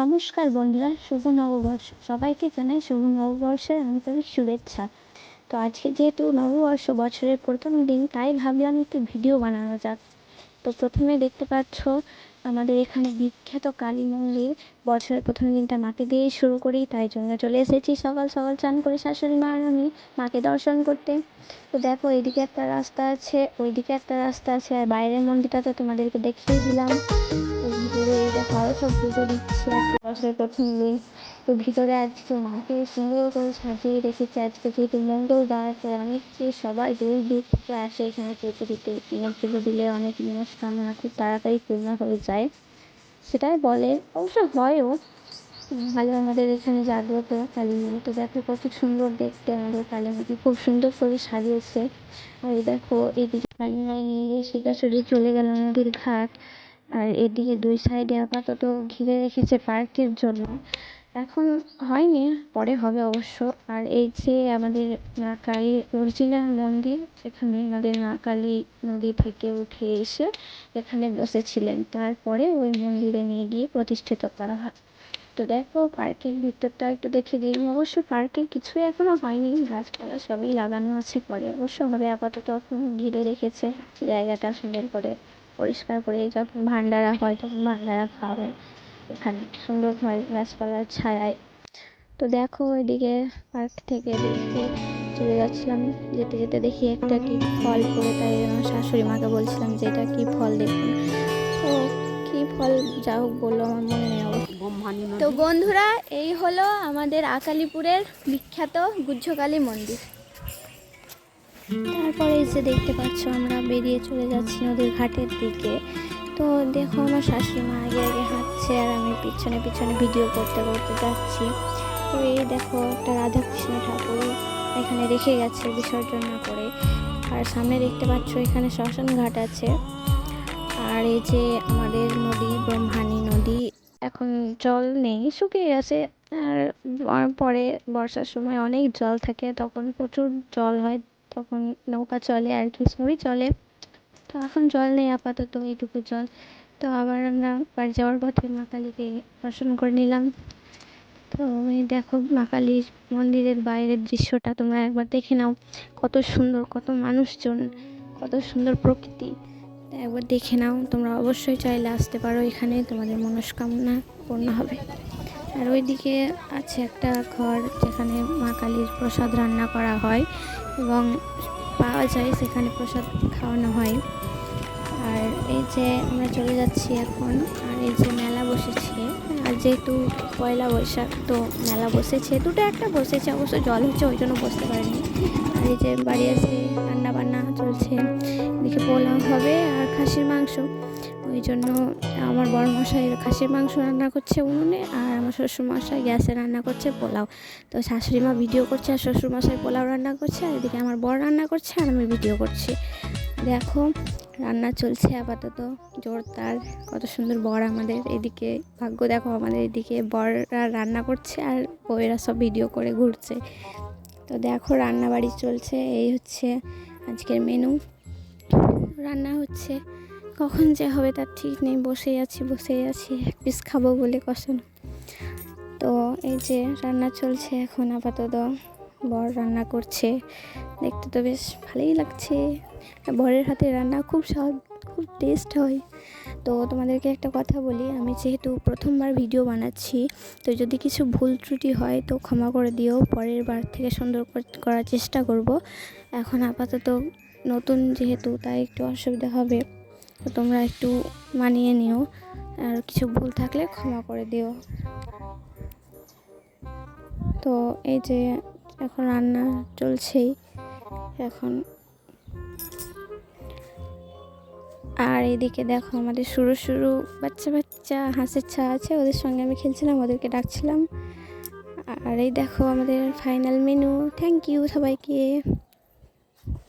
নমস্কার বন্ধুরা, শুভ নববর্ষ। সবাইকে জানাই শুভ নববর্ষের আন্তরিক শুভেচ্ছা। তো আজকে যেহেতু নববর্ষ বছরের প্রথম দিন, তাই ভাবলাম একটু ভিডিও বানানো যাক। তো প্রথমে দেখতে পাচ্ছ, আমাদের এখানে বিখ্যাত কালী মন্দির। বছরের প্রথম দিনটা মাকে দিয়েই শুরু করি, তাই জন্য চলে এসেছি সকাল সকাল চান করে শাশুড়ি মা আমি মাকে দর্শন করতে। তো দেখো এইদিকে একটা রাস্তা আছে, ওইদিকে একটা রাস্তা আছে, আর বাইরের মন্দিরটা তো তোমাদেরকে দেখিয়ে দিলাম। তো ভিতরে এই দেখো আরও সব পুজো দিচ্ছে প্রথম দিন। তো ভিতরে আজকে মাকে সুন্দর করে সাজিয়ে রেখেছে, আজকে যেহেতু মঙ্গল দাঁড়াচ্ছে অনেকে সবাই দূর দূর থেকে আসে এখানে পুজো দিতে। এখানে পুজো দিলে অনেক মনস্কামনা খুব তাড়াতাড়ি পূর্ণ হয়ে যায়। সেটাই বলে, অবশ্য হয়ও। ভালো আমাদের এখানে জাগ্রত কালী মন্দির তো দেখো কত সুন্দর দেখতে আমাদের কালী মন্দির খুব সুন্দর করে সাজিয়েছে। আর এই দেখো এদিকে কালী মন্দির শিকাশরী চলে গেল নদীর ঘাট। আর এদিকে দুই সাইডে আপাতত ঘিরে রেখেছে পার্কের জন্য। এখন হয়নি, পরে হবে অবশ্য। আর এই যে আমাদের মা অরিজিনাল মন্দির, এখানে আমাদের মা কালী নদী থেকে উঠে এসে এখানে বসেছিলেন। তারপরে ওই মন্দিরে নিয়ে গিয়ে প্রতিষ্ঠিত করা হয়। তো দেখো, পার্কের ভিতরটা একটু দেখে দিই। অবশ্য পার্কে কিছুই এখনও হয়নি। গাছপালা সবই লাগানো আছে পরে। অবশ্য হবে আপাতত। ঘিরে রেখেছে। জায়গাটা সুন্দর করে। পরিষ্কার করে যখন ভান্ডারা হয় তখন ভান্ডারা খাওয়াবে। এখানে সুন্দর গাছপালার ছায়ায়। তো দেখো এদিকে পার্ক থেকে দেখে চলে যাচ্ছিলাম। যেতে যেতে দেখি একটা কি ফল পড়ে, তাই আমার শাশুড়ি মাকে বলছিলাম যে এটা কি ফল দেখুন। তো কি ফল যা হোক বলল, আমার মনে নেই তো বন্ধুরা, এই হলো আমাদের আকালিপুরের বিখ্যাত গুজ্জকালী মন্দির। তারপরে যে দেখতে পাচ্ছ আমরা বেরিয়ে চলে যাচ্ছি নদীর ঘাটের দিকে। তো দেখো আমার শাশুড়ি মা আগে আগে হাঁটছে আর আমি পিছনে পিছনে ভিডিও করতে করতে যাচ্ছি। তো এই দেখো একটা রাধাকৃষ্ণ ঠাকুর এখানে রেখে গেছে বিসর্জন না করে। আর সামনে দেখতে পাচ্ছ এখানে শ্মশান ঘাট আছে। আর এই যে আমাদের নদী, ব্রহ্মাণী নদী, এখন জল নেই, শুকিয়ে গেছে। আর পরে বর্ষার সময় অনেক জল থাকে, তখন প্রচুর জল হয়। তখন নৌকা চলে আর কি সবই চলে। তো এখন জল নেই, আপাতত এইটুকু জল। তো আবার আমরা বাড়ি যাওয়ার পথে মা কালীকে দর্শন করে নিলাম। তো এই দেখো মা কালীর মন্দিরের বাইরের দৃশ্যটা, তোমরা একবার দেখে নাও। কত সুন্দর, কত মানুষজন, কত সুন্দর প্রকৃতি। একবার দেখে নাও, তোমরা অবশ্যই চাইলে আসতে পারো এখানে। তোমাদের মনস্কামনা পূর্ণ হবে। আর ওইদিকে আছে একটা ঘর যেখানে মা কালীর প্রসাদ রান্না করা হয় এবং পাওয়া যায় সেখানে প্রসাদ খাওয়ানো হয়। আর এই যে আমরা চলে যাচ্ছি এখন, আর এই যে মেলা বসেছে, আর যেহেতু পয়লা বৈশাখ তো মেলা বসেছে, দুটো একটা বসেছে, অবশ্য জল হচ্ছে, ওই জন্য বসতে পারিনি। আর এই যে বাড়ি এসে রান্না বান্না চলছে। এদিকে পোলাও হবে আর খাসির মাংস। ওই জন্য আমার বড় মশাই খাসির মাংস রান্না করছে উনুনে আর আমার শ্বশুরমশাই গ্যাসে রান্না করছে পোলাও। তো শাশুড়ি মা ভিডিও করছে আর শ্বশুরমশাই পোলাও রান্না করছে আর এদিকে আমার বর রান্না করছে আর আমি ভিডিও করছি। দেখো, রান্না চলছে আপাতত। জোরদার কত সুন্দর বর আমাদের এদিকে। ভাগ্য দেখো আমাদের এদিকে বররা রান্না করছে আর বউয়েরা সব ভিডিও করে ঘুরছে। তো দেখো রান্নাবাড়ি চলছে, এই হচ্ছে আজকের মেনু রান্না হচ্ছে। কখন যে হবে তার ঠিক নেই, বসেই আছি বসেই আছি। এক পিস খাব বলে কষানো তো এই যে রান্না চলছে এখন আপাতত। বর রান্না করছে। দেখতে তো বেশ ভালোই লাগছে। বরের হাতে রান্না খুব স্বাদ, খুব টেস্ট হয়। তো তোমাদেরকে একটা কথা বলি, আমি যেহেতু প্রথমবার ভিডিও বানাচ্ছি, তো যদি কিছু ভুল ত্রুটি হয় তো ক্ষমা করে দিও। পরের বার থেকে সুন্দর করার চেষ্টা করব। এখন আপাতত নতুন যেহেতু, তাই একটু অসুবিধা হবে। তো তোমরা একটু মানিয়ে নিও। আর কিছু ভুল থাকলে ক্ষমা করে দিও। তো এই যে এখন রান্না চলছেই। এখন আর এদিকে দেখো আমাদের শুরু শুরু বাচ্চা বাচ্চা হাঁসের ছা আছে, ওদের সঙ্গে আমি খেলছিলাম, ওদেরকে ডাকছিলাম। আর এই দেখো আমাদের ফাইনাল মেনু থ্যাংক ইউ সবাইকে।